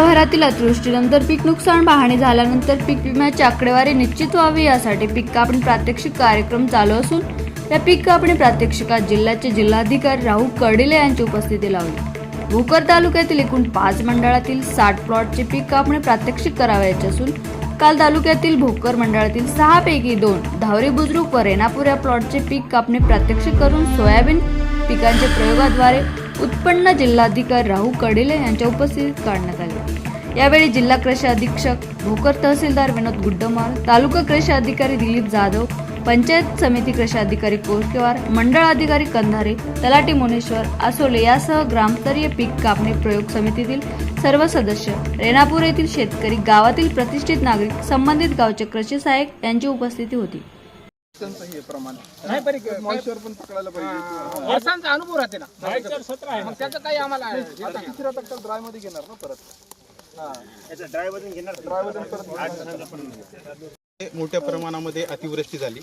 राज्यभरातील अतिवृष्टीनंतर पीक नुकसान पाहणी झाल्यानंतर पीक विम्याची आकडेवारी निश्चित व्हावी यासाठी पीक कापणी प्रात्यक्षिक कार्यक्रम चालू असून या पीक कापणी प्रात्यक्षिकात जिल्ह्याचे जिल्हाधिकारी राहुल कर्डिले यांची उपस्थिती लावली. भोकर तालुक्यातील एकूण पाच मंडळातील साठ प्लॉटचे पीक कापणी प्रात्यक्षिक करावयाचे असून काल तालुक्यातील भोकर मंडळातील सहा पैकी दोन धावरी बुजुर्ग व रेणापूर या प्लॉटचे पीक कापणी प्रात्यक्षिक करून सोयाबीन पिकांच्या प्रयोगाद्वारे उत्पन्न जिल्हाधिकारी राहू कडेले यांच्या उपस्थितीत काढण्यात आले. यावेळी जिल्हा कृषी अधीक्षक भोकर तहसीलदार विनोद गुड्डमाल तालुका कृषी अधिकारी दिलीप जाधव पंचायत समिती कृषी अधिकारी कोरकेवार मंडळ अधिकारी कंधारे तलाटी मुनेश्वर आसोले यासह ग्रामस्तरीय पीक कापणी प्रयोग समितीतील सर्व सदस्य रेणापूर येथील शेतकरी गावातील प्रतिष्ठित नागरिक संबंधित गावचे कृषी सहाय्यक यांची उपस्थिती होती. त्यांचं हे प्रमाण नाही परी मॉइश्चर पण पकडायला पाहिजे. वर्षांचा अनुभव राहते ना. मग त्याचं काही आम्हाला आता तिसऱ्या टक्का ड्रायमध्ये घेणार ना परत. हा. ड्रायमध्ये परत मोठ्या प्रमाणामध्ये अतिवृष्टी झाली.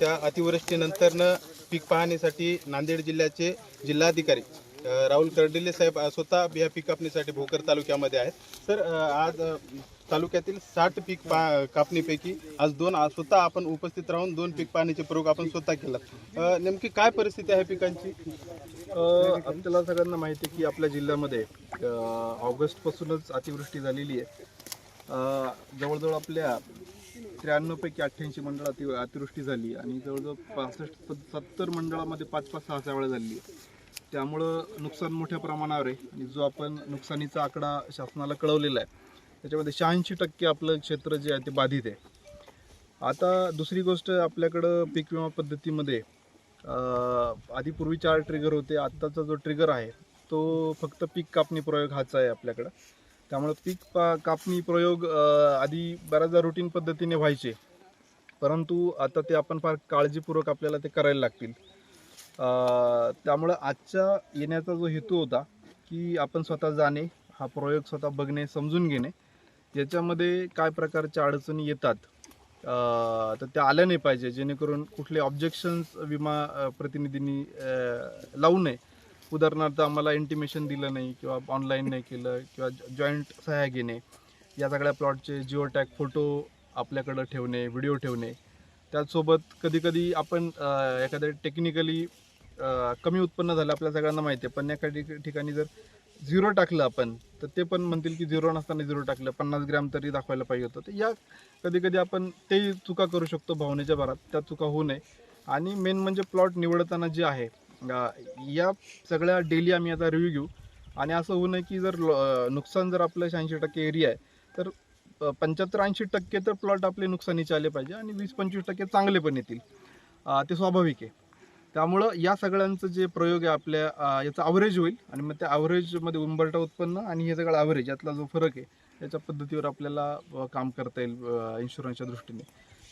त्या अतिवृष्टीनंतरनं पीक पाहणीसाठी नांदेड जिल्ह्याचे जिल्हाधिकारी राहुल कर्डिले साहेब स्वतः या पीक कापणीसाठी भोकर तालुक्यामध्ये आहेत. तर आज तालुक्यातील साठ पीक पा कापणीपैकी आज दोन स्वतः आपण उपस्थित राहून दोन पीक पाण्याचे प्रयोग आपण स्वतः केला नेमकी काय परिस्थिती आहे पिकांची? आपल्याला सगळ्यांना माहिती आहे की आपल्या जिल्ह्यामध्ये ऑगस्टपासूनच अतिवृष्टी झालेली आहे. जवळजवळ आपल्या त्र्याण्णवपैकी अठ्ठ्याऐंशी मंडळ अति अतिवृष्टी झाली आणि जवळजवळ पासष्ट सत्तर मंडळामध्ये पाच पाच सहा सहा वेळा झालेली आहे. त्यामुळं नुकसान मोठ्या प्रमाणावर आहे. आणि जो आपण नुकसानीचा आकडा शासनाला कळवलेला आहे त्याच्यामध्ये शहाऐंशी टक्के आपलं क्षेत्र जे आहे ते बाधित आहे. आता दुसरी गोष्ट आपल्याकडं पीक विमा पद्धतीमध्ये आधी पूर्वी चार ट्रिगर होते आत्ताचा जो ट्रिगर आहे तो फक्त पीक कापणी प्रयोग हाच आहे आपल्याकडं. त्यामुळं पीक पा कापणी प्रयोग आधी बऱ्याचदा रुटीन पद्धतीने व्हायचे. परंतु आता ते आपण फार काळजीपूर्वक आपल्याला ते करायला लागतील. त्यामुळं आजच्या येण्याचा जो हेतू होता की आपण स्वतः जाणे हा प्रयोग स्वतः बघणे समजून घेणे याच्यामध्ये काय प्रकारच्या अडचणी येतात तर त्या आल्या नाही पाहिजे. जेणेकरून कुठले ऑब्जेक्शन्स विमा प्रतिनिधींनी लावू नये. उदाहरणार्थ आम्हाला इंटिमेशन दिलं नाही किंवा ऑनलाईन नाही केलं किंवा जॉईंट सह्या घेणे या सगळ्या प्लॉटचे जिओ टॅग फोटो आपल्याकडं ठेवणे व्हिडिओ ठेवणे. त्याचसोबत कधीकधी आपण एखाद्या टेक्निकली कमी उत्पन्न झालं आपल्या सगळ्यांना माहिती आहे. पण एका ठिकाणी जर झिरो टाकलं आपण तर ते पण म्हणतील की झिरो नसताना झिरो टाकलं. पन्नास ग्रॅम तरी दाखवायला पाहिजे होतं. तर या कधी कधी आपण ते चुका करू शकतो भावनेच्या भरात. त्या चुका होऊ नये. आणि मेन म्हणजे प्लॉट निवडताना जे आहे या सगळ्या डेली आम्ही आता रिव्ह्यू घेऊ. आणि असं होऊ नये की जर नुकसान जर आपलं शहाऐंशी टक्के एरिया आहे तर पंच्याहत्तर ऐंशी टक्के तर प्लॉट आपले नुकसानीचे आले पाहिजे आणि वीस पंचवीस टक्के चांगले पण येतील. ते स्वाभाविक आहे. त्यामुळं या सगळ्यांचं जे प्रयोग आहे आपल्या याचं याचा अवरेज होईल आणि मग त्या अवरेजमध्ये उंबरटा उत्पन्न आणि हे सगळं अवरेज यातला जो फरक आहे याच्या पद्धतीवर आपल्याला काम करता येईल इन्शुरन्सच्या दृष्टीने.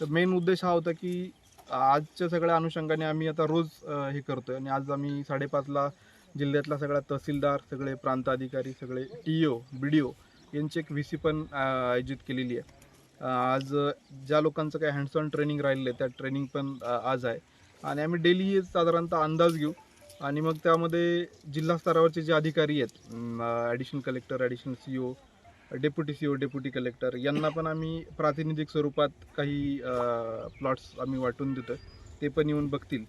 तर मेन उद्देश हा होता की आजच्या सगळ्या अनुषंगाने आम्ही आता रोज हे करतो आहे आणि आज आम्ही साडेपाचला जिल्ह्यातला सगळा तहसीलदार सगळे प्रांत अधिकारी सगळे T O B D O यांची एक व्ही सी पण आयोजित केलेली आहे. आज ज्या लोकांचं काही हँडसॉन ट्रेनिंग राहिलेलं आहे त्या ट्रेनिंग पण आज आहे. आणि आम्ही डेली साधारणतः अंदाज घेऊ. आणि मग त्यामध्ये जिल्हा स्तरावरचे जे अधिकारी आहेत additional collector additional C O deputy C O deputy collector यांना पण आम्ही प्रातिनिधिक स्वरूपात काही प्लॉट्स आम्ही वाटून देतो ते पण येऊन बघतील.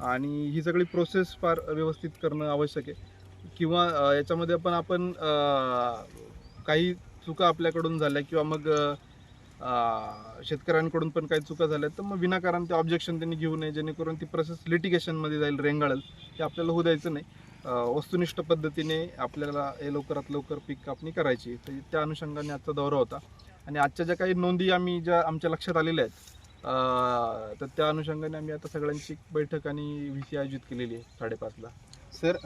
आणि ही सगळी प्रोसेस फार व्यवस्थित करणं आवश्यक आहे. किंवा याच्यामध्ये पण आपण काही चुका आपल्याकडून झाल्या किंवा मग शेतकऱ्यांकडून पण काही चुका झाल्या तर मग विनाकारण ते ऑब्जेक्शन त्यांनी घेऊ नये जेणेकरून ती प्रोसेस लिटिगेशनमध्ये जाईल रेंगाळेल. ते आपल्याला होऊ द्यायचं नाही. वस्तुनिष्ठ पद्धतीने आपल्याला हे लवकरात लवकर पीक कापणी करायची. तर त्या अनुषंगाने आजचा दौरा होता. आणि आजच्या ज्या काही नोंदी आम्ही ज्या आमच्या लक्षात आलेल्या आहेत तर त्या अनुषंगाने आम्ही आता सगळ्यांची बैठक आणि व्ही सी आयोजित केलेली आहे साडेपाचला. सर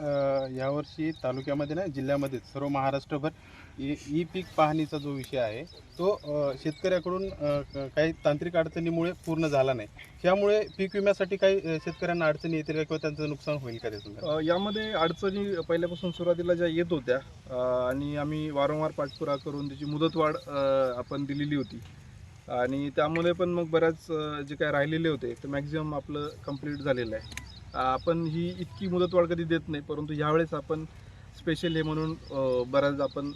यावर्षी तालुक्यामध्ये ना जिल्ह्यामध्ये सर्व महाराष्ट्रभर ई ई पीक पाहणीचा जो विषय आहे तो अ, शेतकऱ्याकडून अ, क- काही तांत्रिक अडचणीमुळे पूर्ण झाला नाही. त्यामुळे पीक विम्यासाठी काही अ, शेतकऱ्यांना अडचणी येतील का किंवा त्यांचं नुकसान होईल का त्यातून अ, यामध्ये अडचणी पहिल्यापासून सुरुवातीला ज्या येत होत्या अ, आणि आम्ही वारंवार पाठपुरा करून त्याची मुदतवाढ अ, आपण दिलेली होती. आणि त्यामुळे पण मग बऱ्याच अ, जे काय राहिलेले होते ते मॅक्झिमम आपलं कंप्लीट झालेलं आहे. अ, आपण ही इतकी मुदतवाढ कधी देत नाही परंतु ह्यावेळेस आपण स्पेशल हे म्हणून अ, बऱ्याच आपण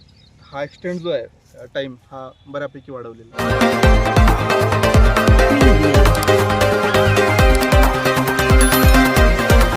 हा एक्सटेंड जो आहे टाईम हा बऱ्यापैकी वाढवलेला